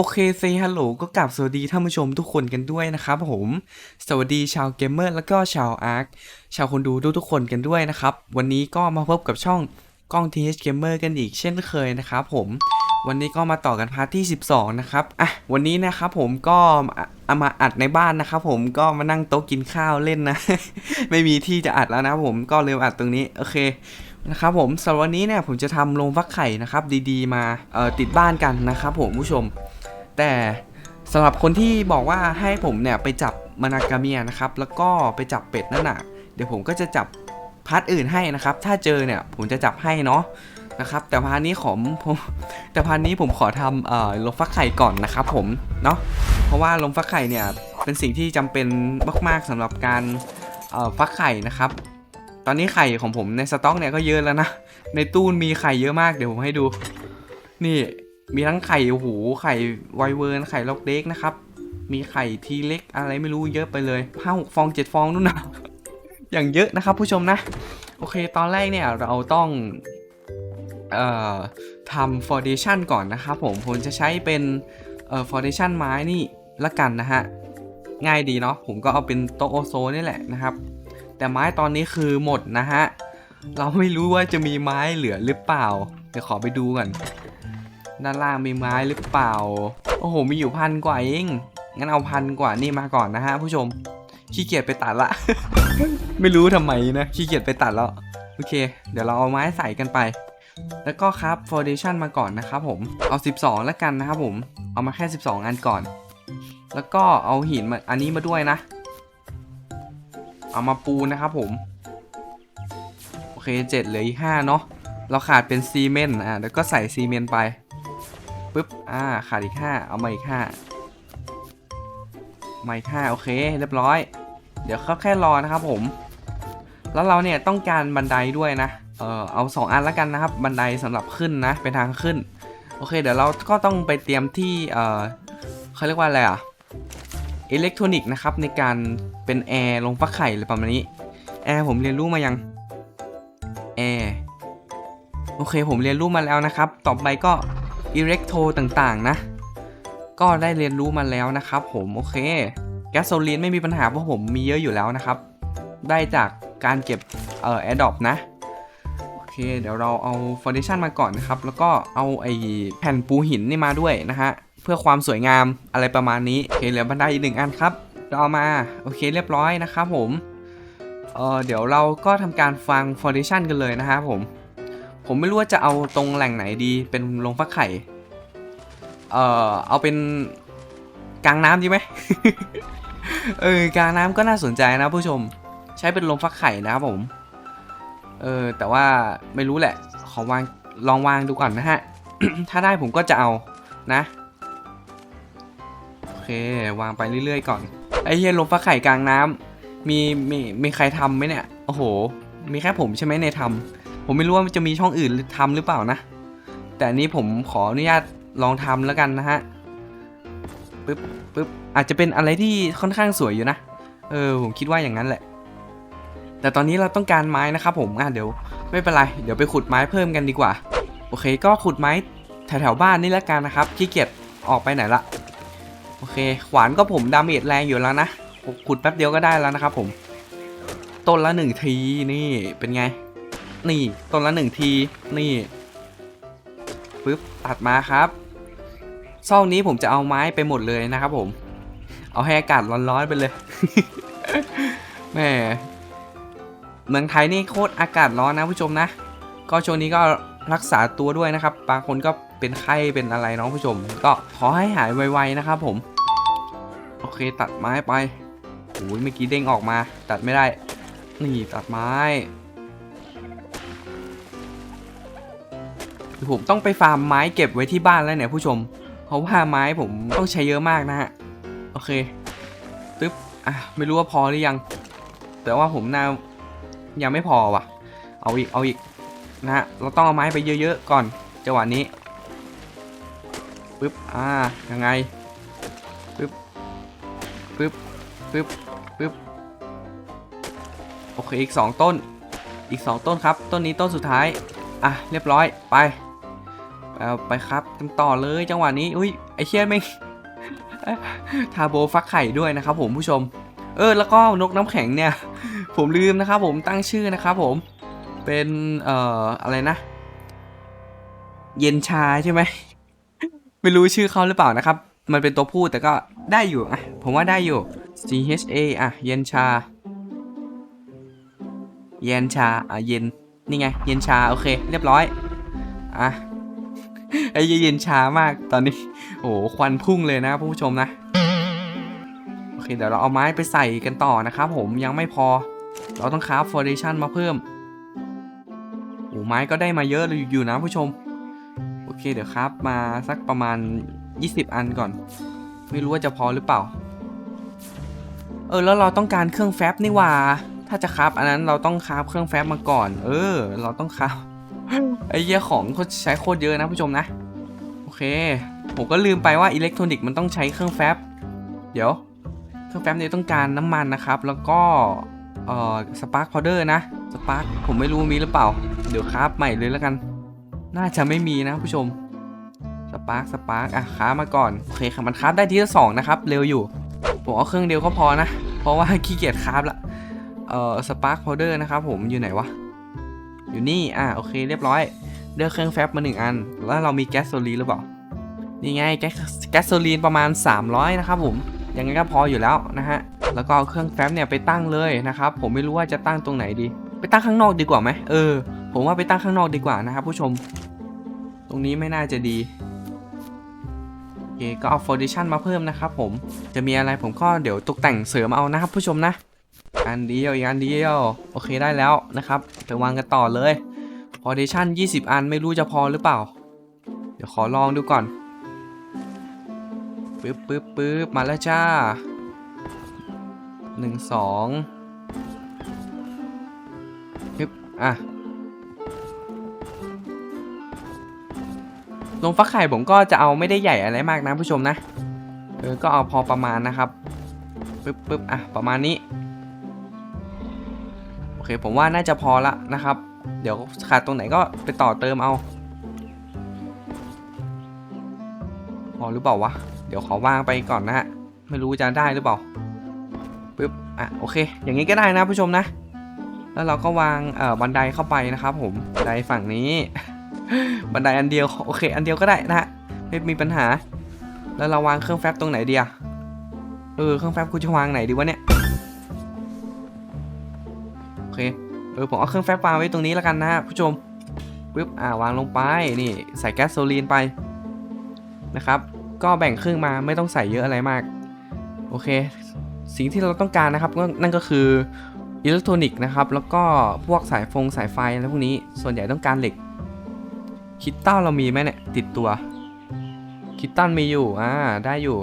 โอเคเซฮัลโหลก็กลับสวัสดีท่านผู้ชมทุกคนกันด้วยนะครับผม สวัสดีชาวเกมเมอร์แล้วก็ชาวอาร์คชาวคนดูทุกๆคนกันด้วยนะครับ วันนี้ก็มาพบกับช่องกล้อง TH Gamer กันอีกเช่นเคยนะครับผมวันนี้ก็มาต่อกันพาร์ทที่ 12 นะครับ อะ วันนี้นะครับผมก็เอามาอัดในบ้านนะครับผม ก็มานั่งโต๊ะกินข้าวเล่นนะ ไม่มีที่จะอัดแล้วนะผม ก็เลยอัดตรงนี้ โอเค นะครับผมสำหรับวันนี้เนี่ยผมจะทำโรงฟักไข่นะครับ ดีๆ มาติดบ้านกันนะครับผมผู้ชม แต่สำหรับคนที่บอกว่าให้ผมเนี่ยไปจับมานากาเมียนะครับ แล้วก็ไปจับเป็ดนั่นน่ะ เดี๋ยวผมก็จะจับพาร์ทอื่นให้นะครับ ถ้าเจอเนี่ยผมจะจับให้เนาะนะครับ แต่พาร์ทนี้ขอผมแต่พาร์ทนี้ผมขอทำเอ่อลงฟักไข่ก่อนนะครับ ผมเนาะ เพราะว่าลงฟักไข่เนี่ยเป็นสิ่งที่จำเป็นมากๆสำหรับการเอ่อฟักไข่นะครับ ตอนนี้ไข่ของผมในสต็อกเนี่ยก็เยอะแล้วนะ ในตู้มีไข่เยอะมากเดี๋ยวผมให้ดู นี่ มีทั้งไข่โอ้โหไข่ไวเวิร์นไข่ล็อกเด็กนะครับ มีไข่ทีเล็กอะไรไม่รู้เยอะไปเลยห้าหกฟองเจ็ดฟองนู่นนะอย่างเยอะนะครับผู้ชมนะ โอเค ตอนแรกเนี่ยเราต้องเอ่อทำฟอร์เดชันก่อนนะครับผมผมจะใช้เป็นเอ่อฟอร์เดชันไม้นี่ละกันนะฮะ ง่ายดีเนาะผมก็เอาเป็นโตะโอโซนี่แหละนะครับ แต่ไม้ตอนนี้คือหมดนะฮะ เราไม่รู้ว่าจะมีไม้เหลือหรือเปล่า เดี๋ยวขอไปดูก่อน ด้านล่างมีไม้หรือเปล่า โอ้โห มีอยู่พันกว่าเอง งั้นเอาพันกว่านี่มาก่อนนะฮะผู้ชม ขี้เกียจไปตัดละ ไม่รู้ทำไมนะ ขี้เกียจไปตัดแล้ว โอเค เดี๋ยวเราเอาไม้ใส่กันไป แล้วก็ครับ foundation มาก่อนนะครับผม เอา 12 แล้วกันนะครับผม เอามาแค่ 12 อันก่อน แล้วก็เอาหินมาอันนี้มาด้วยนะ เอามาปูนะครับผม โอเคเจ็ดเหลืออีกห้าเนาะ เราขาดเป็นซีเมนต์อะ แล้วก็ใส่ซีเมนต์ไป ปุ๊บ อ่า ขาดอีกห้าเอามาอีกห้ามาอีกห้าโอเค เรียบร้อย เดี๋ยวเขาแค่รอนะครับผม แล้วเราเนี่ยต้องการบันไดด้วยนะ เออเอาสองอันแล้วกันนะครับ บันไดสำหรับขึ้นนะ เป็นทางขึ้น โอเค เดี๋ยวเราก็ต้องไปเตรียมที่ เออเขาเรียกว่าอะไรอะอิเล็กทรอนิกส์นะครับในการเป็นแอร์ลงฟักไข่อะไรประมาณนี้ แอร์ผมเรียนรู้มายัง แอร์ โอเคผมเรียนรู้มาแล้วนะครับ ต่อไปก็ อิเล็กโทรต่างๆนะ ก็ได้เรียนรู้มาแล้วนะครับผมโอเค แก๊สโซลีนไม่มีปัญหาเพราะผมมีเยอะอยู่แล้วนะครับ ได้จากการเก็บเอ่อแอดดอปนะ โอเค เดี๋ยวเราเอาฟ u n เดชันมาก่อนนะครับ แล้วก็เอาไอ้แผ่นปูหินนี่มาด้วยนะฮะ เพื่อความสวยงามอะไรประมาณนี้ โอเคเหลือบันไดอีกหนึ่งอันครับ เราเอามา โอเคเรียบร้อยนะครับผมเออเดี๋ยวเราก็ทำการฟังฟ u n เดชันกันเลยนะครับผม ผมไม่รู้ว่าจะเอาตรงแหล่งไหนดีเป็นลงฟักไข่ เอ่อ เอาเป็นกลางน้ำดีไหมเออกลางน้ำก็น่าสนใจนะผู้ชม ใช้เป็นลงฟักไข่นะครับผม เออแต่ว่าไม่รู้แหละ ขอวางลองวางดูก่อนนะฮะ ถ้าได้ผมก็จะเอานะโอเควางไปเรื่อยๆก่อนไอ้เฮียลงฟักไข่กลางน้ำมีมีมีใครทำไหมเนี่ย โอ้โห มีแค่ผมใช่ไหมในทำ ผมไม่รู้ว่ามันจะมีช่องอื่นทำหรือเปล่านะ แต่นี้ผมขออนุญาตลองทำแล้วกันนะฮะปึ๊บปึ๊บอาจจะเป็นอะไรที่ค่อนข้างสวยอยู่นะ เออผมคิดว่าอย่างนั้นแหละ แต่ตอนนี้เราต้องการไม้นะครับผมอะเดี๋ยวไม่เป็นไร เดี๋ยวไปขุดไม้เพิ่มกันดีกว่า โอเค ก็ขุดไม้แถวๆบ้านนี่แล้วกันนะครับขี้เกียจออกไปไหนละโอเค ขวานก็ผมดาเมจแรงอยู่แล้วนะขุดแป๊บเดียวก็ได้แล้วนะครับผม ต้นละหนึ่งทีนี่เป็นไง นี่ต้นละหนึ่งที นี่ปึ๊บตัดมาครับซอกนี้ผมจะเอาไม้ไปหมดเลยนะครับผม เอาให้อากาศร้อนๆไปเลยแหม่เมืองไทยนี่โคตรอากาศร้อนนะผู้ชมนะ ก็ช่วงนี้ก็รักษาตัวด้วยนะครับ บางคนก็เป็นไข้เป็นอะไรน้องผู้ชม ก็ขอให้หายไวๆนะครับผม โอเคตัดไม้ไปโอ้ยเมื่อกี้เด้งออกมา ตัดไม่ได้ นี่ตัดไม้ ผมต้องไปฟาร์มไม้เก็บไว้ที่บ้านแล้วเนี่ยผู้ชม เพราะว่าไม้ผมต้องใช้เยอะมากนะฮะ โอเคปึ๊บ อะ ไม่รู้ว่าพอหรือยัง แต่ว่าผมน่ายังไม่พอว่ะ เอาอีก เอาอีก นะฮะ เราต้องเอาไม้ไปเยอะๆก่อน จังหวะนี้ ปึ๊บ อ่า ยังไง ปึ๊บ ปึ๊บ ปึ๊บ ปึ๊บ โอเค อีก 2 ต้น อีก 2 ต้นครับ ต้นนี้ต้นสุดท้าย อะ เรียบร้อย ไป เอาไปครับกันต่อเลยจังหวะนี้อุ้ยไอเชี่ยแม่ทาโบฟักไข่ด้วยนะครับผมผู้ชม เออแล้วก็นกน้ำแข็งเนี่ย ผมลืมนะครับผมตั้งชื่อนะครับผมเป็นเอ่ออะไรนะ เย็นชาใช่ไหมไม่รู้ชื่อเขาหรือเปล่านะครับ มันเป็นตัวพูดแต่ก็ได้อยู่อะผมว่าได้อยู่ C H A อะเย็นชา เย็นชาอะเย็นนี่ไง เย็นชาโอเค เรียบร้อยอะ ไอ้เย็นช้ามากตอนนี้ โอ้โหควันพุ่งเลยนะผู้ชมนะ โอเคเดี๋ยวเราเอาไม้ไปใส่กันต่อนะครับผมยังไม่พอ เราต้องคราฟฟอร์เดชันมาเพิ่มโอ้ไม้ก็ได้มาเยอะเลยอยู่นะผู้ชม โอเคเดี๋ยวคราฟมาสักประมาณ 20 อันก่อน ไม่รู้ว่าจะพอหรือเปล่า เออแล้วเราต้องการเครื่องแฟบนี่ว่า ถ้าจะคราฟอันนั้นเราต้องคราฟเครื่องแฟบมาก่อน เออ เราต้องคราฟ ไอ้เหี้ยของเขาใช้โคตรเยอะนะผู้ชมนะ โอเค ผมก็ลืมไปว่าอิเล็กทรอนิกส์มันต้องใช้เครื่องแฟบ เดี๋ยว เครื่องแฟบเนี่ยต้องการน้ำมันนะครับ แล้วก็เอ่อสปาร์คพาวเดอร์นะสปาร์คผมไม่รู้มีหรือเปล่า เดี๋ยวคราฟใหม่เลยแล้วกัน น่าจะไม่มีนะผู้ชมสปาร์คสปาร์คอะค้ามาก่อนโอเคค่ะมันคราฟได้ทีละสองนะครับ เร็วอยู่ผมเอาเครื่องเดียวก็พอนะ เพราะว่าขี้เกียจคราฟละเอ่อสปาร์คพาวเดอร์นะครับผมอยู่ไหนวะ อยู่นี่ อะโอเคเรียบร้อย เลือกเครื่องแฟบมาหนึ่งอัน แล้วเรามีแก๊สโซลีนหรือเปล่า นี่ไงแก๊สแก๊สโซลีนประมาณ 300 นะครับผม ยังไงก็พออยู่แล้วนะฮะ แล้วก็เอาเครื่องแฟบเนี่ยไปตั้งเลยนะครับ ผมไม่รู้ว่าจะตั้งตรงไหนดี ไปตั้งข้างนอกดีกว่าไหมเออ ผมว่าไปตั้งข้างนอกดีกว่านะครับผู้ชม ตรงนี้ไม่น่าจะดีโอเคก็เอา foundation มาเพิ่มนะครับผม จะมีอะไรผมก็เดี๋ยวตกแต่งเสริมเอานะครับผู้ชมนะ อันเดียวอีกอันเดียว โอเคได้แล้วนะครับ ไปวางกันต่อเลย foundation 20 อันไม่รู้จะพอหรือเปล่า เดี๋ยวขอลองดูก่อนปึ๊บปึ๊บปึ๊บมาแล้วจ้าหนึ่งสองปึ๊บอะลงฟักไข่ผมก็จะเอาไม่ได้ใหญ่อะไรมากนะผู้ชมนะ เออ ก็เอาพอประมาณนะครับปึ๊บปึ๊บอะ ประมาณนี้ ผมว่าน่าจะพอละนะครับ เดี๋ยวขาดตรงไหนก็ไปต่อเติมเอาพอหรือเปล่าวะ เดี๋ยวขอวางไปก่อนนะฮะ ไม่รู้จะได้หรือเปล่าปึ๊บ อะโอเค อย่างนี้ก็ได้นะผู้ชมนะ แล้วเราก็วางเอ่อบันไดเข้าไปนะครับ ผมบันไดฝั่งนี้ บันไดอันเดียวโอเค อันเดียวก็ได้นะฮะไม่มีปัญหา แล้วเราวางเครื่องแฟบตรงไหนดีอะเออเครื่องแฟบกูจะวางไหนดีวะเนี่ย ออผมเอาเครื่องแฟบวางไว้ตรงนี้แล้วกันนะฮะผู้ชมปึ๊บอ่าวางลงไปนี่ใส่แก๊สโซลีนไปนะครับ ก็แบ่งครึ่งมาไม่ต้องใส่เยอะอะไรมาก โอเค สิ่งที่เราต้องการนะครับก็นั่นก็คืออิเล็กทรอนิกส์นะครับ แล้วก็พวกสายฟงสายไฟอะไรพวกนี้ส่วนใหญ่ต้องการเหล็ก คิตตันเรามีไหมเนี่ย ติดตัว คิตตันมีอยู่อ่าได้อยู่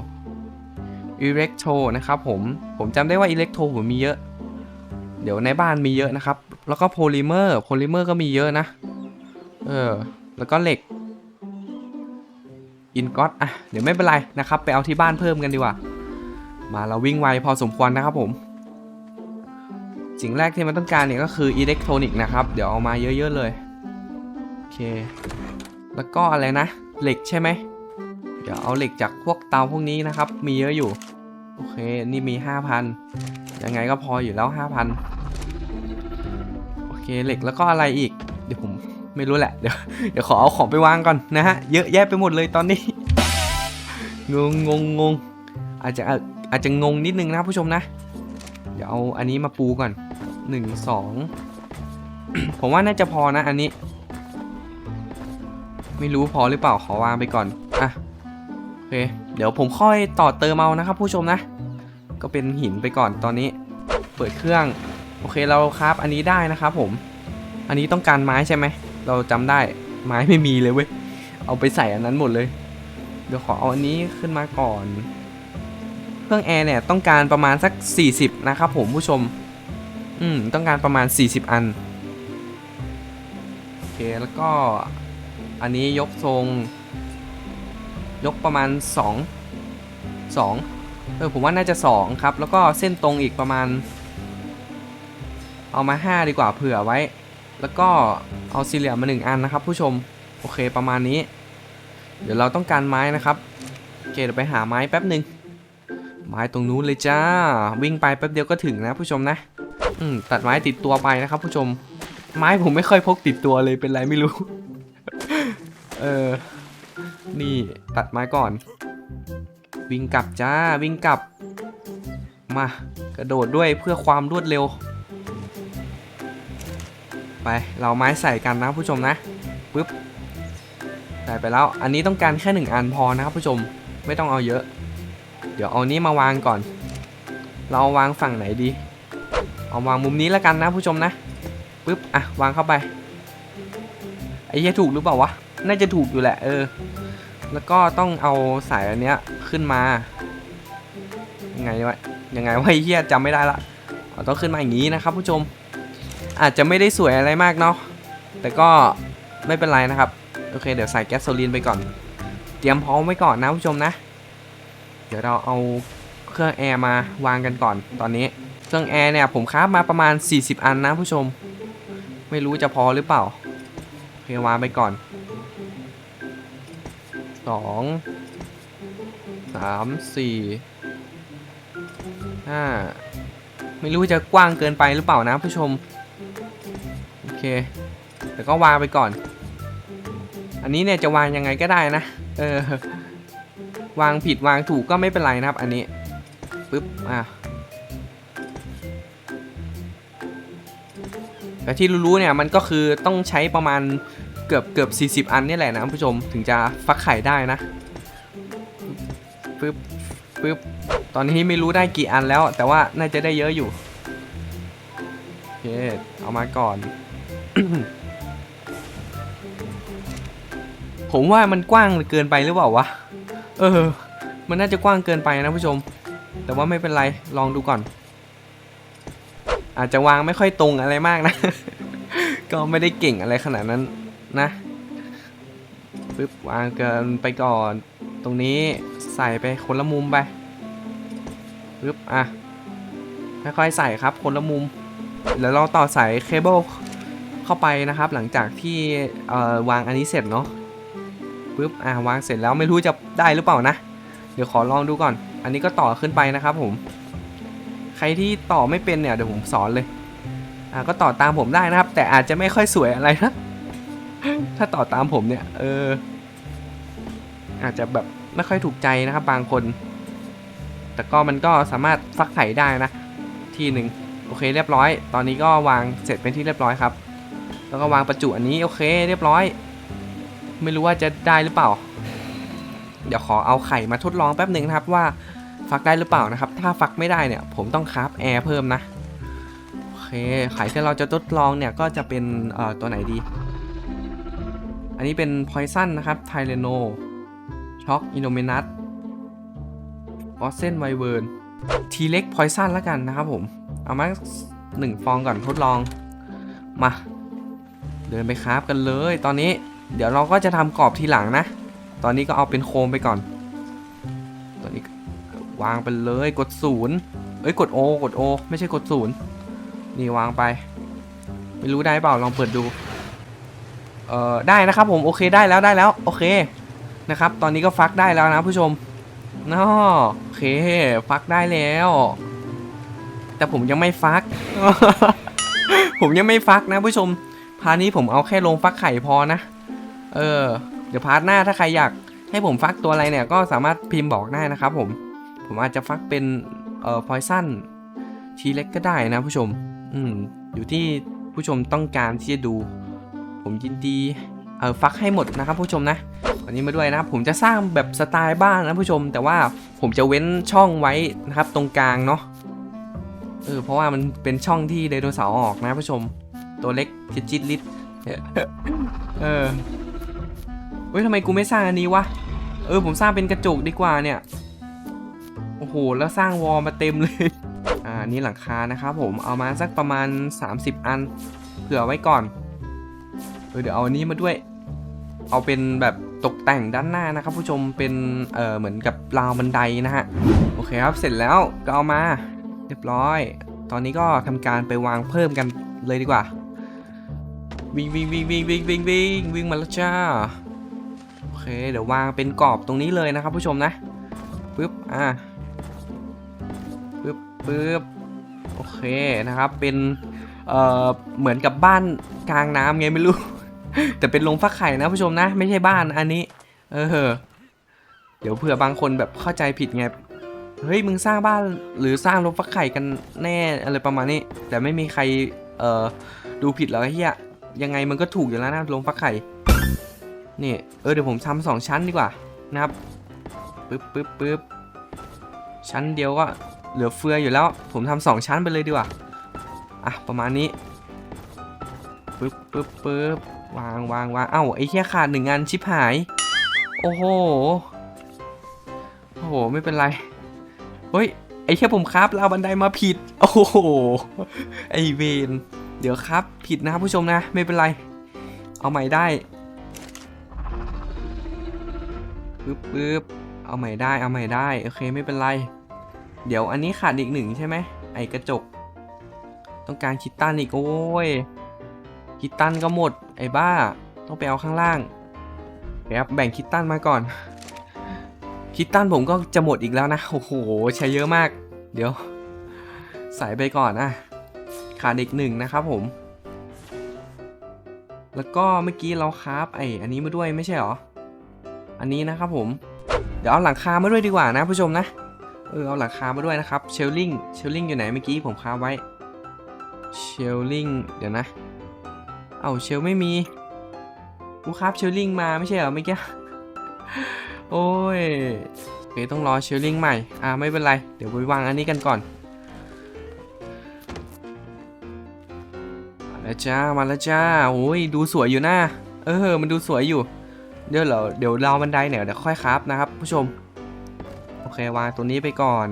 อิเล็กโทรนะครับผมผมจำได้ว่าอิเล็กโทรผมมีเยอะ เดี๋ยวในบ้านมีเยอะนะครับ แล้วก็โพลิเมอร์ โพลิเมอร์ก็มีเยอะนะ เออ แล้วก็เหล็ก อินก็ตอะ เดี๋ยวไม่เป็นไรนะครับ ไปเอาที่บ้านเพิ่มกันดีกว่า มาเราวิ่งไวพอสมควรนะครับผม สิ่งแรกที่มันต้องการเนี่ยก็คืออิเล็กทรอนิกส์นะครับ เดี๋ยวเอามาเยอะ ๆ เลย โอเค แล้วก็อะไรนะ เหล็กใช่ไหม เดี๋ยวเอาเหล็กจากพวกเตาพวกนี้นะครับ มีเยอะอยู่ โอเค นี่มี 5,000 ยังไงก็พออยู่แล้ว 5,000 เคเหล็กแล้วก็อะไรอีก เดี๋ยวผมไม่รู้แหละ เดี๋ยวเดี๋ยวขอเอาของไปวางก่อนนะฮะ เยอะแยะไปหมดเลยตอนนี้งงงงงงอาจจะอาจจะงงนิดนึงนะผู้ชมนะ เดี๋ยวเอาอันนี้มาปูก่อนหนึ่งสองผมว่าน่าจะพอนะอันนี้ ไม่รู้พอหรือเปล่าขอวางไปก่อนอะโอเค เดี๋ยวผมค่อยต่อเติมเอานะครับผู้ชมนะ ก็เป็นหินไปก่อนตอนนี้ เปิดเครื่อง โอเคเราครับอันนี้ได้นะครับผม อันนี้ต้องการไม้ใช่ไหม เราจำได้ไม้ไม่มีเลยเว้ย เอาไปใส่อันนั้นหมดเลย เดี๋ยวขอเอาอันนี้ขึ้นมาก่อน เครื่องแอร์เนี่ยต้องการประมาณสัก 40 นะครับผมผู้ชม อืมต้องการประมาณ 40 อัน โอเคแล้วก็อันนี้ยกทรง ยกประมาณ 2 2เออผมว่าน่าจะ 2 ครับ แล้วก็เส้นตรงอีกประมาณ เอามา 5 ดีกว่าเผื่อไว้ แล้วก็เอาสี่เหลี่ยมมา1อันนะครับ ผู้ชมโอเคประมาณนี้ เดี๋ยวเราต้องการไม้นะครับโอเคเดี๋ยวไปหาไม้แป๊บหนึ่งไม้ตรงนู้นเลยจ้า วิ่งไปแป๊บเดียวก็ถึงนะผู้ชมนะอืมตัดไม้ติดตัวไปนะครับ ผู้ชม ไม้ผมไม่ค่อยพกติดตัวเลยเป็นไรไม่รู้ เออนี่ตัดไม้ก่อน วิ่งกลับจ้าวิ่งกลับ มากระโดดด้วยเพื่อความรวดเร็ว ไปเราไม้ใส่กันนะผู้ชมนะปึ๊บใส่ไปแล้วอันนี้ต้องการแค่หนึ่งอันพอนะครับผู้ชมไม่ต้องเอาเยอะ เดี๋ยวเอานี้มาวางก่อน เราวางฝั่งไหนดี เอาวางมุมนี้แล้วกันนะผู้ชมนะปึ๊บอะวางเข้าไปไอ้เหี้ยถูกหรือเปล่าวะน่าจะถูกอยู่แหละเออ แล้วก็ต้องเอาสายอันเนี้ยขึ้นมายังไงวะยังไงวะไอ้เหี้ยจำไม่ได้ละต้องขึ้นมาอย่างนี้นะครับผู้ชม อาจจะไม่ได้สวยอะไรมากเนาะแต่ก็ไม่เป็นไรนะครับ โอเค เดี๋ยวใส่แก๊สโซลีนไปก่อน เตรียมพร้อมไว้ก่อนนะผู้ชมนะ เดี๋ยวเราเอาเครื่องแอร์มาวางกันก่อนตอนนี้ เครื่องแอร์เนี่ยผมครามาประมาณ 40 อันนะผู้ชม ไม่รู้จะพอหรือเปล่าโอเควางไปก่อนสองสามสี่ห้าไม่รู้จะกว้างเกินไปหรือเปล่านะผู้ชม เคแต่ก็วางไปก่อน อันนี้เนี่ยจะวางยังไงก็ได้นะ เออ วางผิดวางถูกก็ไม่เป็นไรนะครับ อันนี้ปึ๊บอะแต่ที่รู้ๆเนี่ยมันก็คือต้องใช้ประมาณเกือบเกือบ40 อันนี่แหละนะคุณผู้ชมถึงจะฟักไข่ได้นะปึ๊บปึ๊บตอนนี้ไม่รู้ได้กี่อันแล้ว แต่ว่าน่าจะได้เยอะอยู่โอเคเอามาก่อน ผมว่ามันกว้างเกินไปหรือเปล่าวะ เออ มันน่าจะกว้างเกินไปนะผู้ชม แต่ว่าไม่เป็นไร ลองดูก่อน อาจจะวางไม่ค่อยตรงอะไรมากนะ ก็ไม่ได้เก่งอะไรขนาดนั้นนะปึ๊บวางเกินไปก่อน ตรงนี้ใส่ไปคนละมุมไปปึ๊บอะค่อยๆใส่ครับคนละมุม แล้วเราต่อสายเคเบิล เข้าไปนะครับ หลังจากที่วางอันนี้เสร็จเนาะปึ๊บอะวางเสร็จแล้วไม่รู้จะได้หรือเปล่านะ เดี๋ยวขอลองดูก่อน อันนี้ก็ต่อขึ้นไปนะครับผม ใครที่ต่อไม่เป็นเนี่ยเดี๋ยวผมสอนเลยอะก็ต่อตามผมได้นะครับ แต่อาจจะไม่ค่อยสวยอะไรนะถ้าต่อตามผมเนี่ย เออ อาจจะแบบไม่ค่อยถูกใจนะครับ บางคน แต่ก็มันก็สามารถฟักไข่ได้นะ ทีหนึ่งโอเคเรียบร้อย ตอนนี้ก็วางเสร็จเป็นที่เรียบร้อยครับ แล้วก็วางประจุอันนี้โอเค เรียบร้อย ไม่รู้ว่าจะได้หรือเปล่า เดี๋ยวขอเอาไข่มาทดลองแป๊บหนึ่งนะครับว่าฟักได้หรือเปล่านะครับ ถ้าฟักไม่ได้เนี่ย ผมต้องคราฟแอร์เพิ่มนะโอเคไข่ที่เราจะทดลองเนี่ยก็จะเป็นเอ่อตัวไหนดี อันนี้เป็นพอยซันนะครับไทเรโนช็อกอินโนเมนัสออสเซนไวเวิร์นทีเล็กพอยซันแล้วกันนะครับผม เอามาหนึ่งฟองก่อนทดลองมา เดินไปคราฟกันเลย ตอนนี้เดี๋ยวเราก็จะทำกรอบทีหลังนะ ตอนนี้ก็เอาเป็นโคมไปก่อน ตอนนี้วางไปเลยกดศูนย์เอ้ยกด O กด O ไม่ใช่กดศูนย์นี่วางไป ไม่รู้ได้เปล่าลองเปิดดู เอ่อได้นะครับผมโอเคได้แล้วได้แล้วโอเคนะครับ ตอนนี้ก็ฟักได้แล้วนะผู้ชมนาโอเคฟักได้แล้ว แต่ผมยังไม่ฟัก ผมยังไม่ฟักนะผู้ชมาร์ทนี้ผมเอาแค่ลงฟักไข่พอนะ เออ เดี๋ยวพาร์ทหน้าถ้าใครอยากให้ผมฟักตัวอะไรเนี่ยก็สามารถพิมพ์บอกได้นะครับผม ผมอาจจะฟักเป็นเอ่อพอยซันทีเล็กก็ได้นะผู้ชม อืม อยู่ที่ผู้ชมต้องการที่จะดู ผมยินดีเออฟักให้หมดนะครับผู้ชมนะวันนี้มาด้วยนะครับผมจะสร้างแบบสไตล์บ้างนะผู้ชม แต่ว่าผมจะเว้นช่องไว้นะครับตรงกลางเนาะเออเพราะว่ามันเป็นช่องที่ไดโนเสาร์ออกนะผู้ชม ตัวเล็กจิตจิตลิดเออเฮ้ยทำไมกูไม่สร้างอันนี้วะ เออผมสร้างเป็นกระจกดีกว่าเนี่ย โอ้โห แล้วสร้างวอลมาเต็มเลย อ่านี่หลังคานะครับผมเอามาสักประมาณ 30 อัน เผื่อไว้ก่อน เออเดี๋ยวเอาอันนี้มาด้วย เอาเป็นแบบตกแต่งด้านหน้านะครับ ผู้ชมเป็น เออเหมือนกับราวบันไดนะฮะ โอเคครับ เสร็จแล้วก็เอามา เรียบร้อย ตอนนี้ก็ทำการไปวางเพิ่มกันเลยดีกว่า วิ่งวิ่งวิ่งวิ่งวิ่งวิ่งวิ่งวิ่งมาแล้วจ้าโอเคเดี๋ยววางเป็นกรอบตรงนี้เลยนะครับผู้ชมนะปึ๊บอะปึ๊บปึ๊บโอเคนะครับเป็นเอ่อเหมือนกับบ้านกลางน้ำไงไม่รู้ แต่เป็นโรงฟักไข่นะผู้ชมนะ ไม่ใช่บ้านอันนี้ เออเดี๋ยวเผื่อบางคนแบบเข้าใจผิดไงเฮ้ยมึงสร้างบ้านหรือสร้างโรงฟักไข่กันแน่อะไรประมาณนี้ แต่ไม่มีใครเอ่อดูผิดหรอกเฮีย ยังไงมันก็ถูกอยู่แล้วนะโรงฟักไข่นี่เออเดี๋ยวผมทำสองชั้นดีกว่านะครับปึ๊บปึ๊บปึ๊บชั้นเดียวก็เหลือเฟืออยู่แล้ว ผมทำสองชั้นไปเลยดีกว่าอะประมาณนี้ปึ๊บปึ๊บปึ๊บวางวางวางเอ้าไอ้แค่ขาดหนึ่งงานชิบหาย โอ้โหโอ้โหไม่เป็นไรเฮ้ยไอ้แค่ผมครับราวบันไดมาผิด โอ้โหไอเวน เดี๋ยวครับ ผิดนะครับผู้ชมนะ ไม่เป็นไร เอาใหม่ได้ปึ๊บปึ๊บเอาใหม่ได้เอาใหม่ได้ โอเคไม่เป็นไร เดี๋ยวอันนี้ขาดอีกหนึ่งใช่ไหมไอกระจก ต้องการคิตตันอีกโอ้ยคิตตันก็หมด ไอ้บ้า ต้องไปเอาข้างล่างแป๊บแบ่งคิตตันมาก่อน คิตตันผมก็จะหมดอีกแล้วนะโอ้โหใช้เยอะมาก เดี๋ยว ใส่ไปก่อนนะ ขาดอีกหนึ่งนะครับผม แล้วก็เมื่อกี้เราคราฟไออันนี้มาด้วยไม่ใช่หรอ อันนี้นะครับผม เดี๋ยวเอาหลังคามาด้วยดีกว่านะผู้ชมนะ เออเอาหลังคามาด้วยนะครับ เชลลิง เชลลิงอยู่ไหนเมื่อกี้ผมคาไว้ เชลลิง เดี๋ยวนะ เอาเชลไม่มีกูครับเชลลิงมาไม่ใช่เหรอเมื่อกี้ โอ้ยโอเคต้องรอเชลลิงใหม่ อ่าไม่เป็นไร เดี๋ยวไปวางอันนี้กันก่อน แล้วจ้ามาแล้วจ้าโอ้ยดูสวยอยู่นะเออ มันดูสวยอยู่ เดี๋ยวเราเดี๋ยวเราบันไดเนี่ยเดี๋ยวค่อยครับนะครับ ผู้ชม โอเควางตัวนี้ไปก่อน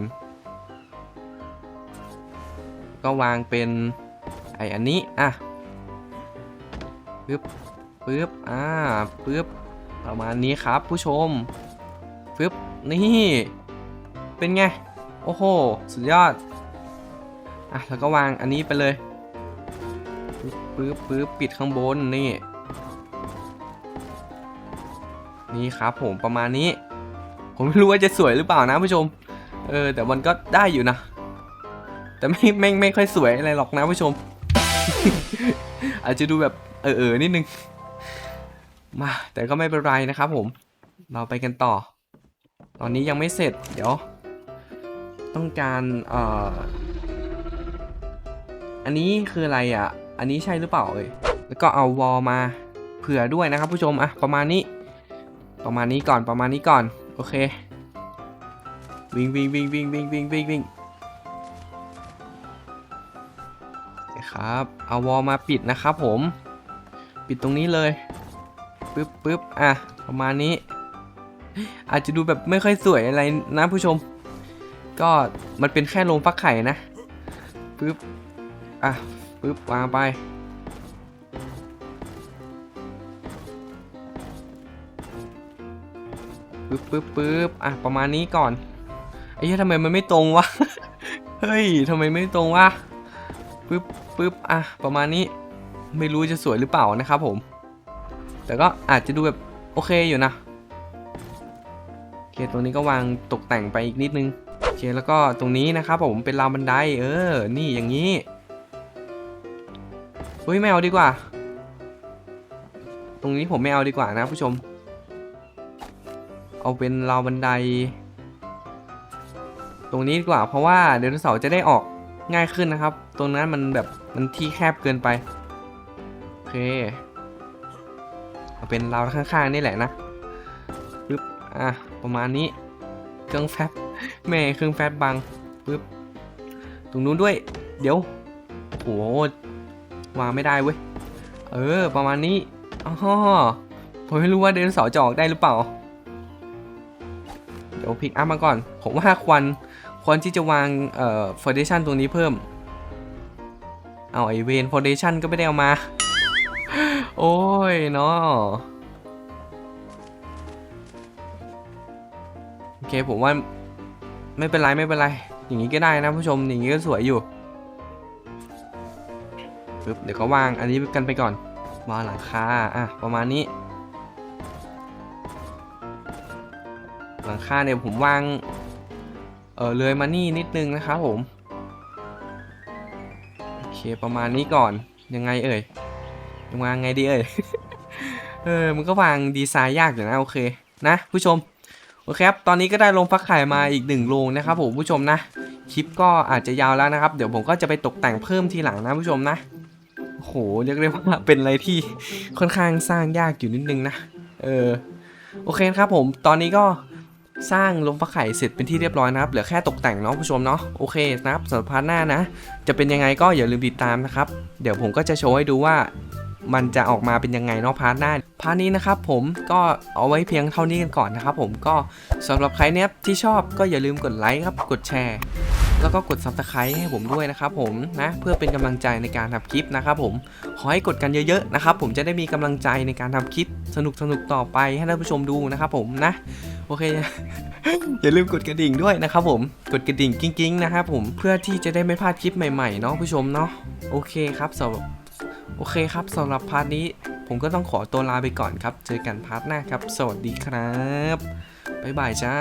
ก็วางเป็นไออันนี้อะปึ๊บปึ๊บอ่าปึ๊บประมาณนี้ครับ ผู้ชมปึ๊บนี่เป็นไง โอ้โห สุดยอด อะ แล้วก็วางอันนี้ไปเลย ปึ๊บปึ๊บปิดข้างบนนี่ นี่ครับผมประมาณนี้ ผมไม่รู้ว่าจะสวยหรือเปล่านะผู้ชม เออ แต่มันก็ได้อยู่นะ แต่ไม่ไม่ไม่ค่อยสวยอะไรหรอกนะผู้ชม อาจจะดูแบบเออเออนิดนึง มา แต่ก็ไม่เป็นไรนะครับผม เราไปกันต่อ ตอนนี้ยังไม่เสร็จ เดี๋ยว ต้องการเอ่ออันนี้คืออะไรอะ อันนี้ใช่หรือเปล่าเอ่ยแล้วก็เอาวอลมาเผื่อด้วยนะครับ ผู้ชมอะประมาณนี้ ประมาณนี้ก่อนประมาณนี้ก่อนโอเค วิ่งวิ่งวิ่งวิ่งวิ่งวิ่งวิ่งวิ่งครับเอาวอลมาปิดนะครับผม ปิดตรงนี้เลยปึ๊บปึ๊บอะประมาณนี้ อาจจะดูแบบไม่ค่อยสวยอะไรนะผู้ชม ก็มันเป็นแค่โรงฟักไข่นะปึ๊บอะ ปึ๊บวางไป ปึ๊บปึ๊บปึ๊บอะประมาณนี้ก่อนไอ้เหี้ยทำไมมันไม่ตรงวะ เฮ้ยทำไมไม่ตรงวะ ปึ๊บปึ๊บอะประมาณนี้ ไม่รู้จะสวยหรือเปล่านะครับผม แต่ก็อาจจะดูแบบโอเคอยู่นะโอเคตรงนี้ก็วางตกแต่งไปอีกนิดนึงโอเคแล้วก็ตรงนี้นะครับผมเป็นราวบันไดเออ นี่อย่างนี้ เฮ้ยไม่เอาดีกว่า ตรงนี้ผมไม่เอาดีกว่านะผู้ชม เอาเป็นราวบันได ตรงนี้ดีกว่าเพราะว่าเดนเสาจะได้ออกง่ายขึ้นนะครับ ตรงนั้นมันแบบมันที่แคบเกินไป โอเค เอาเป็นราวข้างๆนี่แหละนะปึ๊บอะประมาณนี้ เครื่องแฟบแม่เครื่องแฟบบังปึ๊บ ตรงนู้นด้วย เดี๋ยวโห วางไม่ได้เว้ย เออ ประมาณนี้อ๋อผมไม่รู้ว่าเดนเสาร์จะออกได้หรือเปล่า เดี๋ยวพิกอัพมาก่อน ผมว่าควรควรที่จะวางเอ่อฟอร์เดชันตรงนี้เพิ่ม เอาไอเวนฟอร์เดชันก็ไม่ได้เอามา โอ้ยเนาะโอเคผมว่าไม่เป็นไรไม่เป็นไร อย่างนี้ก็ได้นะผู้ชมอย่างนี้ก็สวยอยู่ ปึ๊บเดี๋ยวก็วางอันนี้กันไปก่อนวางหลังคาอะประมาณนี้ หลังคาเนี่ยผมวางเออเลยมานี่นิดนึงนะครับผมโอเคประมาณนี้ก่อนยังไงเอ่ยยังวางไงดีเอ่ยเออมันก็วางดีไซน์ยากอยู่นะโอเคนะผู้ชมโอเคครับตอนนี้ก็ได้ลงฟักไข่มาอีกหนึ่งโรงนะครับผมผู้ชมนะคลิปก็อาจจะยาวแล้วนะครับ เดี๋ยวผมก็จะไปตกแต่งเพิ่มทีหลังนะผู้ชมนะ โหเรียกได้ว่าเป็นอะไรที่ค่อนข้างสร้างยากอยู่นิดนึงนะ เออ โอเคครับผม ตอนนี้ก็สร้างลมฟักไข่เสร็จเป็นที่เรียบร้อยนะครับ เหลือแค่ตกแต่งเนาะผู้ชมเนาะ โอเคนะครับสำหรับพาร์ทหน้านะ จะเป็นยังไงก็อย่าลืมติดตามนะครับ เดี๋ยวผมก็จะโชว์ให้ดูว่า มันจะออกมาเป็นยังไงเนาะพาร์ทหน้าพาร์ทนี้นะครับผมก็เอาไว้เพียงเท่านี้กันก่อนนะครับผมก็สำหรับใครเนี้ยที่ชอบก็อย่าลืมกดไลค์ครับกดแชร์ แล้วก็กด subscribe ให้ผมด้วยนะครับผมนะเพื่อเป็นกำลังใจในการทำคลิปนะครับผมขอให้กดกันเยอะๆนะครับผมจะได้มีกำลังใจในการทำคลิปสนุกๆต่อไปให้ท่านผู้ชมดูนะครับผมนะโอเคอย่าลืมกดกระดิ่งด้วยนะครับผม กดกระดิ่งกิ้งๆนะครับผม เพื่อที่จะได้ไม่พลาดคลิปใหม่ๆเนาะผู้ชมเนาะ โอเคครับสำหรับ โอเคครับสำหรับพาร์ทนี้ ผมก็ต้องขอตัวลาไปก่อนครับ เจอกันพาร์ทหน้าครับ สวัสดีครับ บ๊ายบายจ้า